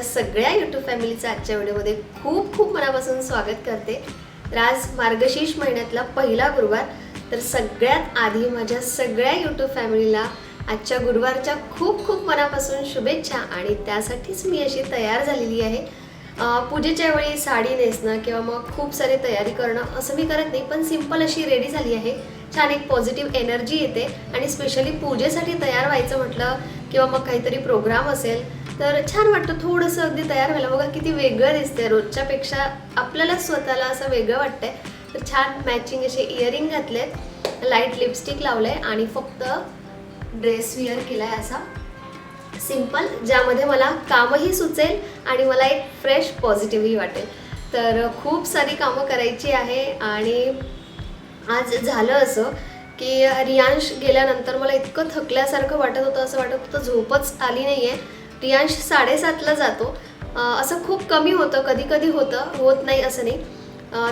पुन्हा सगळ्या यूट्यूब फॅमिलीचं आजच्या व्हिडिओमध्ये खूप खूप मनापासून स्वागत करते. तर आज मार्गशीर्ष महिन्यातला पहिला गुरुवार. तर सगळ्यात आधी माझ्या सगळ्या यूट्यूब फॅमिलीला आजच्या गुरुवारच्या खूप खूप मनापासून शुभेच्छा आणि त्यासाठीच मी अशी तयार झालेली आहे. पूजेच्या वेळी साडी नेसणं किंवा मग खूप सारे तयारी करणं असं मी करत नाही पण सिंपल अशी रेडी झाली आहे. छान एक पॉझिटिव्ह एनर्जी येते आणि स्पेशली पूजेसाठी तयार व्हायचं म्हटलं किंवा मग काहीतरी प्रोग्राम असेल तर छान वाटतं थोडंसं अगदी तयार व्हायला. बघा किती वेगळं दिसतंय. रोजच्यापेक्षा आपल्याला स्वतःला असं वेगळं वाटतंय. तर छान मॅचिंग असे इयरिंग घातलेत. लाइट लिपस्टिक लावलंय आणि फक्त ड्रेस विअर केलाय असा. सिंपल ज्यामध्ये मला कामही सुचेल आणि मला एक फ्रेश पॉझिटिव्हही वाटेल. तर खूप सारी कामं करायची आहे आणि आज झालं असं की रियांश गेल्यानंतर मला इतकं थकल्यासारखं वाटत होतं असं वाटत होतं झोपच आली नाही आहे प्रियांश साडेसातला जातो. असं खूप कमी होतं कधी कधी होतं होत नाही असं नाही.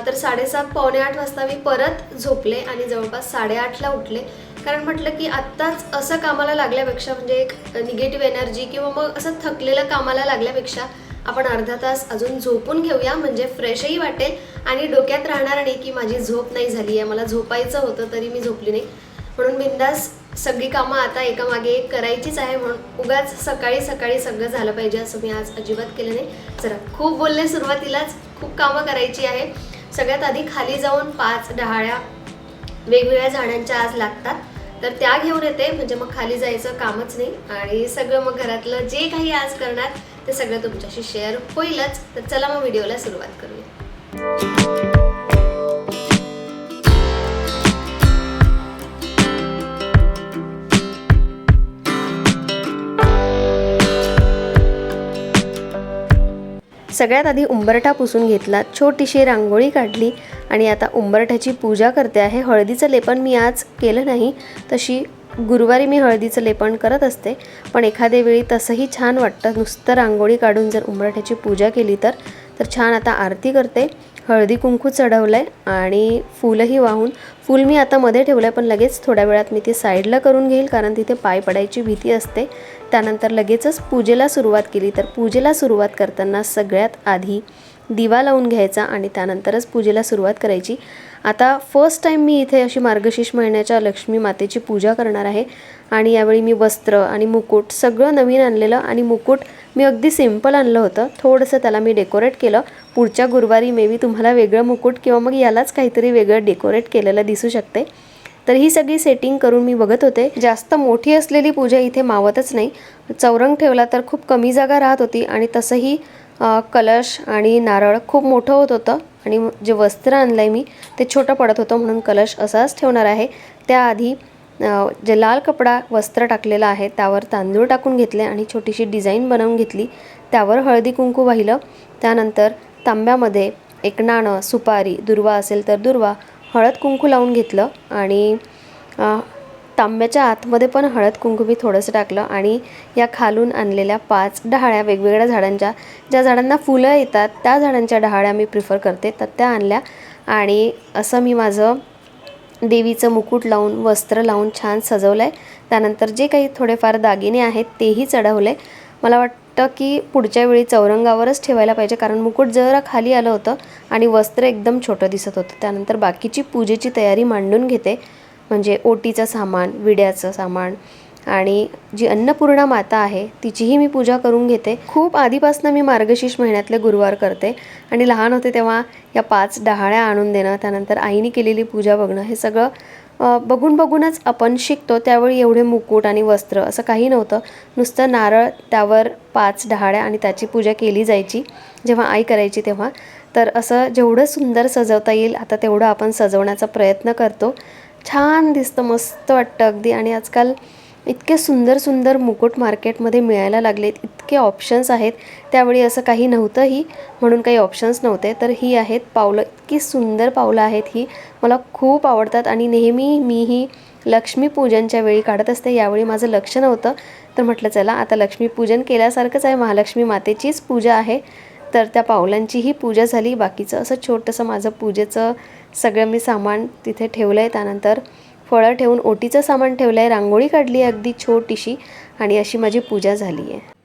तर साडेसात पावणे आठ वाजता मी परत झोपले आणि जवळपास साडेआठला उठले. कारण म्हटलं की आत्ताच असं कामाला लागल्यापेक्षा म्हणजे एक निगेटिव्ह एनर्जी किंवा मग असं थकलेलं कामाला लागल्यापेक्षा आपण अर्धा तास अजून झोपून घेऊया म्हणजे फ्रेशही वाटेल आणि डोक्यात राहणार नाही की माझी झोप नाही झाली आहे मला झोपायचं होतं तरी मी झोपली नाही. म्हणून बिंदास सगळी कामं आता एकामागे एक करायचीच आहे म्हणून उगाच सकाळी सकाळी सगळं झालं पाहिजे असं मी आज अजिबात केलं नाही. जरा खूप बोलले सुरुवातीलाच खूप कामं करायची आहे. सगळ्यात आधी खाली जाऊन पाच डहाळ्या वेगवेगळ्या झाडांच्या आज लागतात. तर त्या घेऊन येते म्हणजे मग खाली जायचं कामच नाही. आणि सगळं मग घरातलं जे काही आज करणार ते सगळं तुमच्याशी शेअर होईलच. तर चला मग व्हिडिओला सुरुवात करूया. सगळ्यात आधी उंबरठा पुसून घेतला छोटीशी रांगोळी काढली आणि आता उंबरठ्याची पूजा करते आहे. हळदीचं लेपन मी आज केलं नाही तशी गुरुवारी मी हळदीचं लेपन करत असते पण एखाद्या वेळी तसंही छान वाटतं. नुसतं रांगोळी काढून जर उंबरठ्याची पूजा केली तर तर छान आता आरती करते. हळदी कुंकू चढवलं आहे आणि फुलंही वाहून फूल मी आता मध्ये ठेवलं आहे पण लगेच थोड्या वेळात मी ती साईडला करून घेईल कारण तिथे पाय पडायची भीती असते. त्यानंतर लगेचच पूजेला सुरुवात केली. तर पूजेला सुरुवात करताना सगळ्यात आधी दिवा लावून घ्यायचा आणि त्यानंतरच पूजेला सुरुवात करायची. आता फर्स्ट टाईम मी इथे अशी मार्गशीर्ष महिन्याच्या लक्ष्मी मातेची पूजा करणार आहे आणि यावेळी मी वस्त्र आणि मुकुट सगळं नवीन आणलेलं आणि मुकुट मी अगदी सिंपल आणलं होतं. थोडंसं त्याला मी डेकोरेट केलं. पुढच्या गुरुवारी मे बी तुम्हाला वेगळं मुकुट किंवा मग यालाच काहीतरी वेगळं डेकोरेट केलेलं दिसू शकते. तर ही सगळी सेटिंग करून मी बघत होते. जास्त मोठी असलेली पूजा इथे मावतच नाही. चौरंग ठेवला तर खूप कमी जागा राहत होती आणि तसंही कलश आणि नारळ खूप मोठं होत होतं आणि जे वस्त्र आणलं आहे मी ते छोटं पडत होतं म्हणून कलश असाच ठेवणार आहे. त्याआधी जे लाल कपडा वस्त्र टाकलेलं आहे त्यावर तांदूळ टाकून घेतले आणि छोटीशी डिझाईन बनवून घेतली. त्यावर हळदी कुंकू वाहिलं. त्यानंतर तांब्यामध्ये एक नाणं सुपारी दुर्वा असेल तर दुर्वा हळद कुंकू लावून घेतलं आणि तांब्याच्या आतमध्ये पण हळद कुंकू मी थोडंसं टाकलं आणि या खालून आणलेल्या पाच डहाळ्या वेगवेगळ्या झाडांच्या ज्या झाडांना फुलं येतात त्या झाडांच्या डहाळ्या मी प्रिफर करते. तर त्या आणल्या आणि असं मी माझं देवीचं मुकुट लावून वस्त्र लावून छान सजवलं आहे त्यानंतर जे काही थोडेफार दागिने आहेत तेही चढवले. मला वाटतं की पुढच्या वेळी चौरंगावरच ठेवायला पाहिजे. कारण मुकुट जरा खाली आलं होतं आणि वस्त्र एकदम छोटं दिसत होतं. त्यानंतर बाकीची पूजेची तयारी मांडून घेते. म्हणजे ओटीचं सामान विड्याचं सामान आणि जी अन्नपूर्णा माता आहे तिचीही मी पूजा करून घेते. खूप आधीपासून मी मार्गशीर्ष महिन्यातले गुरुवार करते आणि लहान होते तेव्हा या पाच डहाळ्या आणून देणं त्यानंतर आईने केलेली पूजा बघणं हे सगळं बघून बघूनच आपण शिकतो त्यावेळी एवढे मुकुट आणि वस्त्र असं काही नव्हतं. नुसतं नारळ त्यावर पाच डहाळ्या आणि त्याची पूजा केली जायची जेव्हा आई करायची तेव्हा. तर असं जेवढं सुंदर सजवता येईल आता तेवढं आपण सजवण्याचा प्रयत्न करतो. छान दिसतं मस्त वाटतं अगदी. आणि आजकाल इतके सुंदर सुंदर मुकुट मार्केटमध्ये मिळायला लागलेत इतके ऑप्शन्स आहेत. त्यावेळी असं काही नव्हतंही म्हणून काही ऑप्शन्स नव्हते. तर ही आहेत पावलं इतकी सुंदर पावलं आहेत ही. मला खूप आवडतात आणि नेहमी मी ही लक्ष्मीपूजनच्या वेळी काढत असते. यावेळी माझं लक्ष नव्हतं. तर म्हटलं चला आता लक्ष्मीपूजन केल्यासारखंच आहे. महालक्ष्मी मातेचीच पूजा आहे. तर त्या पावलांचीही पूजा झाली. बाकीचं असं छोटंसं माझं पूजेचं सगळं मी सामान तिथे ठेवलं आहे त्यानंतर फळं ठेवून ओटीचं सामान ठेवलं आहे रांगोळी काढली आहे अगदी छोटीशी आणि अशी माझी पूजा झाली आहे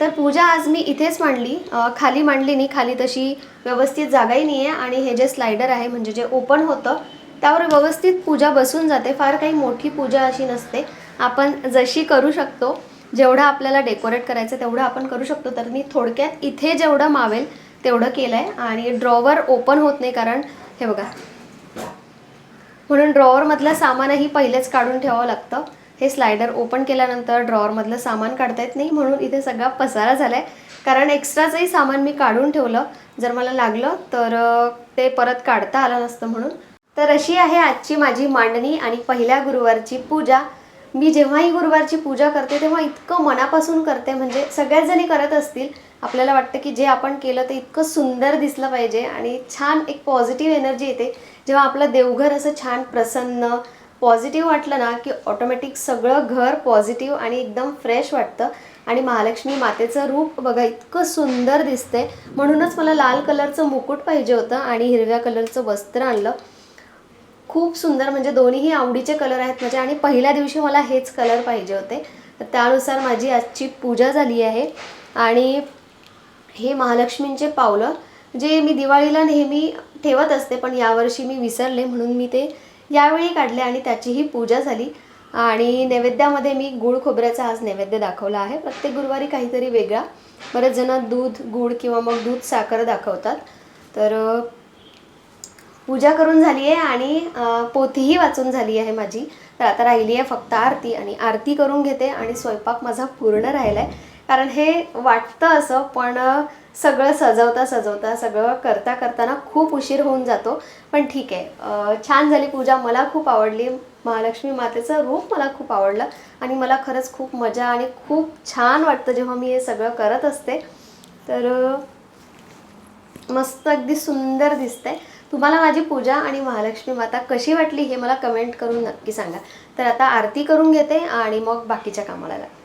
तर पूजा आज मी इथेच मांडली. खाली मांडली नाही खाली तशी व्यवस्थित जागाही नाही आहे आणि हे जे स्लायडर आहे म्हणजे जे ओपन होतं त्यावर व्यवस्थित पूजा बसून जाते. फार काही मोठी पूजा अशी नसते. आपण जशी करू शकतो जेवढं आपल्याला डेकोरेट करायचं तेवढं आपण करू शकतो. तर मी थोडक्यात इथे जेवढं मावेल तेवढं केलं आहे आणि ड्रॉवर ओपन होत नाही कारण हे बघा. म्हणून ड्रॉवरमधलं सामानही पहिलेच काढून ठेवावं लागतं. हे स्लायडर ओपन केल्यानंतर ड्रॉवरमधलं सामान काढता येत नाही म्हणून इथे सगळा पसारा झाला आहे कारण एक्स्ट्राचंही सामान मी काढून ठेवलं जर मला लागलं तर ते परत काढता आलं नसतं म्हणून. तर अशी आहे आजची माझी मांडणी आणि पहिल्या गुरुवारची पूजा. मी जेव्हाही गुरुवारची पूजा करते तेव्हा इतकं मनापासून करते म्हणजे सगळ्याच जणी करत असतील आपल्याला वाटतं की जे आपण केलं ते इतकं सुंदर दिसलं पाहिजे आणि छान एक पॉझिटिव्ह एनर्जी येते. जेव्हा आपलं देवघर असं छान प्रसन्न पॉझिटिव्ह वाटलं ना की ऑटोमॅटिक सगळं घर पॉझिटिव्ह आणि एकदम फ्रेश वाटतं. आणि महालक्ष्मी मातेचं रूप बघा इतकं सुंदर दिसते म्हणूनच मला लाल कलरचं मुकुट पाहिजे होतं आणि हिरव्या कलरचं वस्त्र आणलं. खूप सुंदर म्हणजे दोन्हीही आवडीचे कलर आहेत माझे आणि पहिल्या दिवशी मला हेच कलर पाहिजे होते. तर त्यानुसार माझी आजची पूजा झाली आहे. आणि हे महालक्ष्मींचे पावलं जे मी दिवाळीला नेहमी ठेवत असते पण यावर्षी मी विसरले म्हणून मी ते यावेळी काढले आणि त्याचीही पूजा झाली. आणि नैवेद्यामध्ये मी गुळ खोबऱ्याचा आज नैवेद्य दाखवला आहे. प्रत्येक गुरुवारी काहीतरी वेगळा. बरेच जण दूध गुळ किंवा मग दूध साखर दाखवतात. तर पूजा करून झाली आहे आणि पोथीही वाचून झाली आहे माझी. तर आता राहिली आहे फक्त आरती आणि आरती करून घेते आणि स्वयंपाक माझा पूर्ण राहिला आहे कारण हे वाटतं असं पण सगळं सजवता सजवता सगळं करता करताना खूप उशीर होऊन जातो. पण ठीक आहे. छान झाली पूजा. मला खूप आवडली. महालक्ष्मी मातेचं रूप मला खूप आवडलं. आणि मला खरंच खूप मजा आणि खूप छान वाटतं जेव्हा मी हे सगळं करत असते. तर मस्त अगदी सुंदर दिसतंय. तुम्हाला माझी पूजा आणि महालक्ष्मी माता कशी वाटली हे मला कमेंट करून नक्की सांगा. तर आता आरती करून घेते आणि मग बाकीच्या कामाला लागते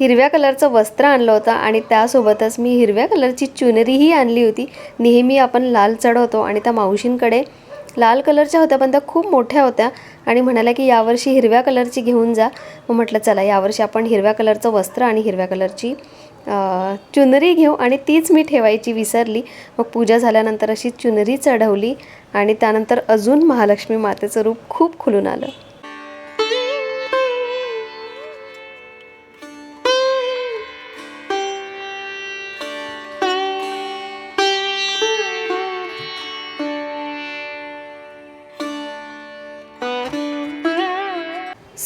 हिरव्या कलरचं वस्त्र आणलं होतं आणि त्यासोबतच मी हिरव्या कलरची चुनरीही आणली होती. नेहमी आपण लाल चढवतो आणि त्या मावशींकडे लाल कलरच्या होत्या पण त्या खूप मोठ्या होत्या आणि म्हणाल्या की यावर्षी हिरव्या कलरची घेऊन जा. मग म्हटलं चला यावर्षी आपण हिरव्या कलरचं वस्त्र आणि हिरव्या कलरची चुनरी घेऊ. आणि तीच मी ठेवायची विसरली. मग पूजा झाल्यानंतर अशी चुनरी चढवली आणि त्यानंतर अजून महालक्ष्मी मातेचं रूप खूप खुलून आलं.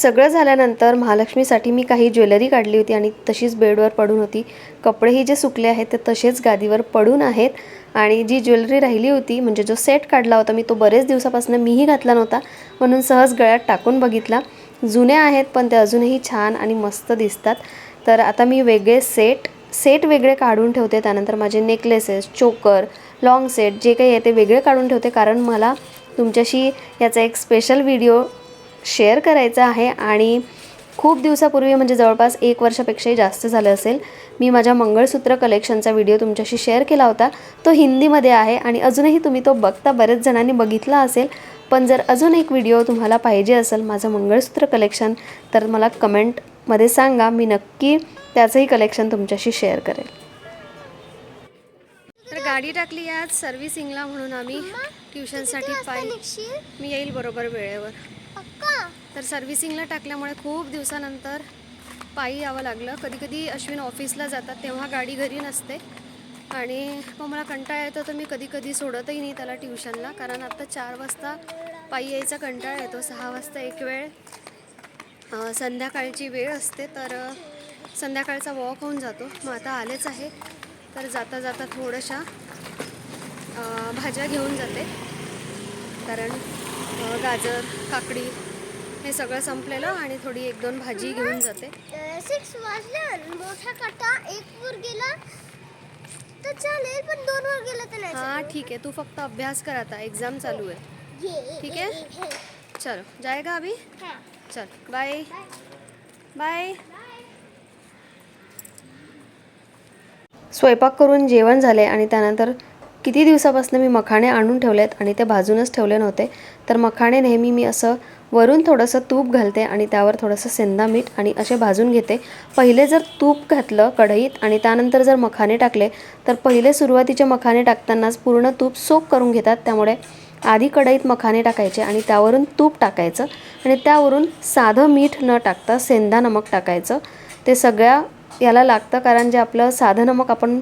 सगळं झाल्यानंतर महालक्ष्मीसाठी मी काही ज्वेलरी काढली होती आणि तशीच बेडवर पडून होती. कपडेही जे सुकले आहेत ते तसेच गादीवर पडून आहेत आणि जी ज्वेलरी राहिली होती म्हणजे जो सेट काढला होता मी तो बरेच दिवसापासून मीही घातला नव्हता म्हणून सहज गळ्यात टाकून बघितला. जुने आहेत पण ते अजूनही छान आणि मस्त दिसतात. तर आता मी वेगळे सेट सेट वेगळे काढून ठेवते. त्यानंतर माझे नेकलेसेस चोकर लाँग सेट जे काही आहे ते वेगळे काढून ठेवते. कारण मला तुमच्याशी याचा एक स्पेशल व्हिडिओ शेअर करायचा आहे आणि खूप दिवसापूर्वी म्हणजे जवळपास एक वर्षापेक्षाही जास्त झालं असेल मी माझ्या मंगळसूत्र कलेक्शनचा व्हिडिओ तुमच्याशी शेअर केला होता. तो हिंदीमध्ये आहे आणि अजूनही तुम्ही तो बघता. बरेच जणांनी बघितला असेल पण जर अजून एक व्हिडिओ तुम्हाला पाहिजे असेल माझं मंगळसूत्र कलेक्शन तर मला कमेंटमध्ये सांगा. मी नक्की त्याचंही कलेक्शन तुमच्याशी शेअर करेल. तर गाडी टाकली आज सर्व्हिसिंगला म्हणून आम्ही. ट्युशनसाठी पाय मी येईल बरोबर वेळेवर. तर सर्व्हिसिंगला टाकल्यामुळे खूप दिवसानंतर पायी यावं लागलं. कधी कधी अश्विन ऑफिसला जातात तेव्हा गाडी घरी नसते. आणि मग मला कंटाळा येतो तर मी कधी कधी सोडतही नाही त्याला ट्युशनला कारण आत्ता चार वाजता पायी यायचा कंटाळा येतो. सहा वाजता एक वेळ संध्याकाळची वेळ असते. तर संध्याकाळचा वॉक होऊन जातो. मग आता आलेच आहे. तर जाता जाता थोड्याशा भाज्या घेऊन जाते. कारण गाजर काकडी हे सगळं संपलेलं आणि थोडी एक दोन भाजी घेऊन जाते. सिक्स वाजले मोठा काटा एक वर गेला तर चालेल पण दोन वर गेला तर नाही हां ठीक आहे. तू फक्त अभ्यास कर आता. एक्झाम चालू आहे. ठीक है? ये. चलो जाएगा अभी. चल बाय बाय स्वयंपाक करून जेवण झाले आणि त्यानंतर किती दिवसापासून मी मखाणे आणून ठेवले आहेत आणि ते भाजूनच ठेवले नव्हते. तर मखाणे नेहमी मी असं वरून थोडंसं तूप घालते आणि त्यावर थोडंसं सेंदा मीठ आणि असे भाजून घेते. पहिले जर तूप घातलं कढईत आणि त्यानंतर जर मखाने टाकले तर पहिले सुरुवातीचे मखाने टाकतानाच पूर्ण तूप सोक करून घेतात. त्यामुळे आधी कढईत मखाने टाकायचे आणि त्यावरून तूप टाकायचं आणि त्यावरून साधं मीठ न टाकता सेंदा नमक टाकायचं. ते सगळ्या याला लागतं कारण जे आपलं साधं नमक आपण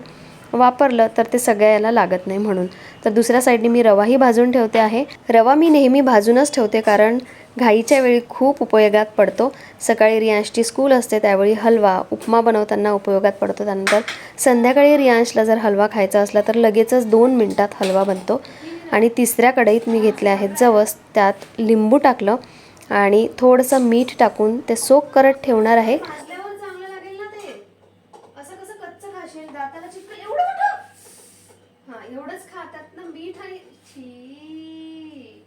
वापरलं तर ते सगळ्या याला लागत नाही म्हणून. तर दुसऱ्या साईडने मी रवाही भाजून ठेवते आहे. रवा मी नेहमी भाजूनच ठेवते कारण घाईच्या वेळी खूप उपयोगात पडतो. सकाळी रियांशची स्कूल असते त्यावेळी हलवा उपमा बनवताना उपयोगात पडतो. त्यानंतर संध्याकाळी रियांशला जर हलवा खायचा असला तर लगेचच दोन मिनटात हलवा बनतो. आणि तिसऱ्या कढईत मी घेतले आहेत जवस त्यात लिंबू टाकलं आणि थोडंसं मीठ टाकून ते सोक करत ठेवणार आहे भाजल्यावर चांगलं लागेल ना ते असं कसं कच्चं खाशील दाताला चिपकल एवढं मोठं हा एवढंच खातात ना मीठ आणि छी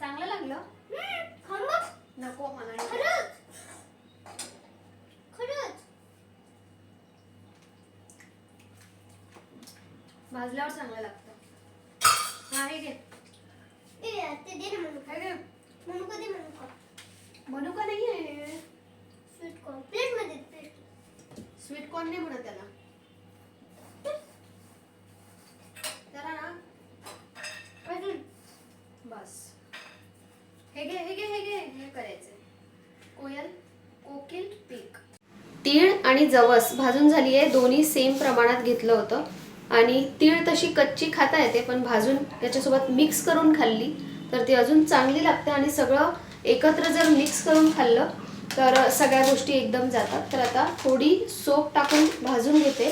चांगलं लागलं खरंच नको मला नाही. खरंच खरंच भाजल्यावर चांगलं लागतं. हा हे घे. ते दे ना मनुका. हे घे. मनुका दे मनुका. मनुका नाही आहे स्वीट कॉर्न प्लेटमध्ये प्लेट स्वीट कॉर्न नाही म्हणत त्याला. त्याला ना. अजून. बस. हे घे हे घे हे घे. हे करायचं कोयल कोकिल पीक. तीळ आणि जवस भाजून झाली आहे दोन्ही सेम प्रमाणात घेतलं होतं. आणि तीळ तशी कच्ची खाता येते पण भाजून त्याच्यासोबत मिक्स करून खाल्ली तर ती अजून चांगली लागते आणि सगळं एकत्र जर मिक्स करून खाल्लं तर सगळ्या गोष्टी एकदम जातात. तर आता थोडी सोप टाकून भाजून घेते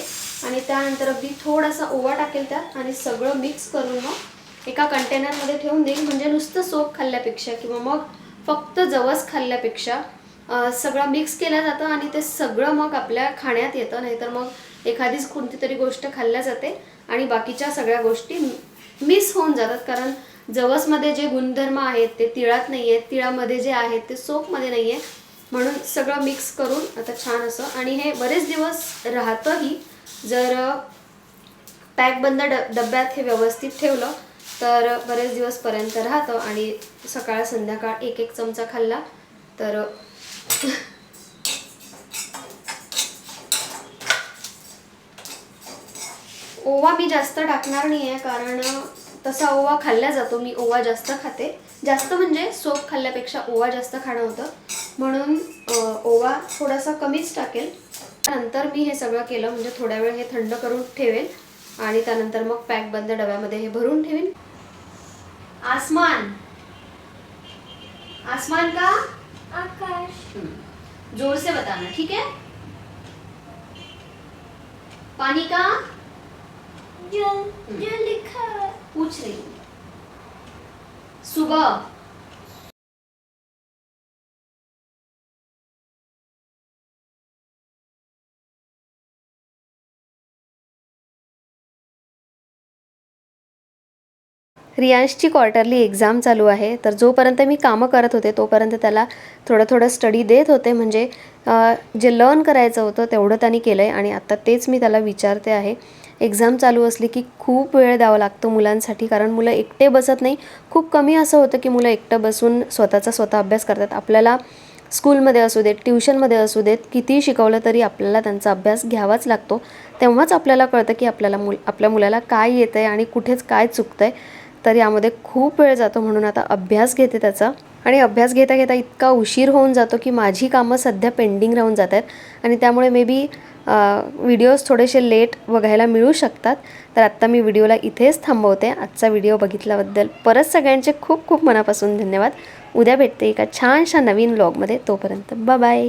आणि त्यानंतर अगदी थोडासा ओवा टाकेल त्यात आणि सगळं मिक्स करून मग एका कंटेनरमध्ये ठेवून देईल. म्हणजे नुसतं सोप खाल्ल्यापेक्षा किंवा मग फक्त जवस खाल्ल्यापेक्षा सगळं मिक्स केलं जातं आणि ते सगळं मग आपल्या खाण्यात येतं. नाहीतर मग एखादीच कोणती तरी गोष्ट खाल्ल्या जाते आणि बाकीच्या सगळ्या गोष्टी मिस होऊन जातात. कारण जवसमध्ये जे गुणधर्म आहेत ते तिळात नाही आहेत तिळामध्ये जे आहेत ते सोपमध्ये नाही आहे म्हणून सगळं मिक्स करून आता छान असं आणि हे बरेच दिवस राहतंही. जर पॅक बंद ड डब्यात हे व्यवस्थित ठेवलं तर बरेच दिवसपर्यंत राहतं. आणि सकाळ संध्याकाळ एक एक चमचा खाल्ला तर ओवा मी जास्त टाकणार नाही आहे कारण तसा ओवा खाल्ला जातो मी ओवा जास्त खाते. जास्त म्हणजे सोप खाल्ल्यापेक्षा ओवा जास्त खाणं होतं. म्हणून ओवा थोडासा कमीच टाकेल. नंतर मी हे सगळं केलं म्हणजे थोड्या वेळ हे थंड करून ठेवेल. आणि त्यानंतर मग पॅक बंद डब्यामध्ये हे भरून ठेवेन आसमान! आसमान का? आकाश. जोर से बताना ठीक है पानी का? जल जल लिखा है पूछ रही हूँ सुबह रियांशची क्वार्टरली एक्झाम चालू आहे. तर जोपर्यंत मी कामं करत होते तोपर्यंत त्याला थोडं थोडं स्टडी देत होते. म्हणजे जे लर्न करायचं होतं तेवढं त्यांनी केलं आहे आणि आत्ता तेच मी त्याला विचारते आहे. एक्झाम चालू असली की खूप वेळ द्यावा लागतो मुलांसाठी. कारण मुलं एकटे बसत नाही. खूप कमी असं होतं की मुलं एकटं बसून स्वतःचा स्वतः अभ्यास करतात. आपल्याला स्कूलमध्ये असू देत ट्युशनमध्ये असू देत कितीही शिकवलं तरी आपल्याला त्यांचा अभ्यास घ्यावाच लागतो. तेव्हाच आपल्याला कळतं की आपल्याला मुल आपल्या मुलाला काय येतं आहे आणि कुठेच काय चुकतं आहे तर यामध्ये खूप वेळ जातो म्हणून आता अभ्यास घेते त्याचा. आणि अभ्यास घेता घेता इतका उशीर होऊन जातो की माझी कामं सध्या पेंडिंग राहून जात आहेत. आणि त्यामुळे मे बी व्हिडिओज थोडेसे लेट बघायला मिळू शकतात. तर आत्ता मी व्हिडिओला इथेच थांबवते. आजचा व्हिडिओ बघितल्याबद्दल परत सगळ्यांचे खूप खूप मनापासून धन्यवाद. उद्या भेटते एका छानशा नवीन व्लॉगमध्ये तोपर्यंत बाय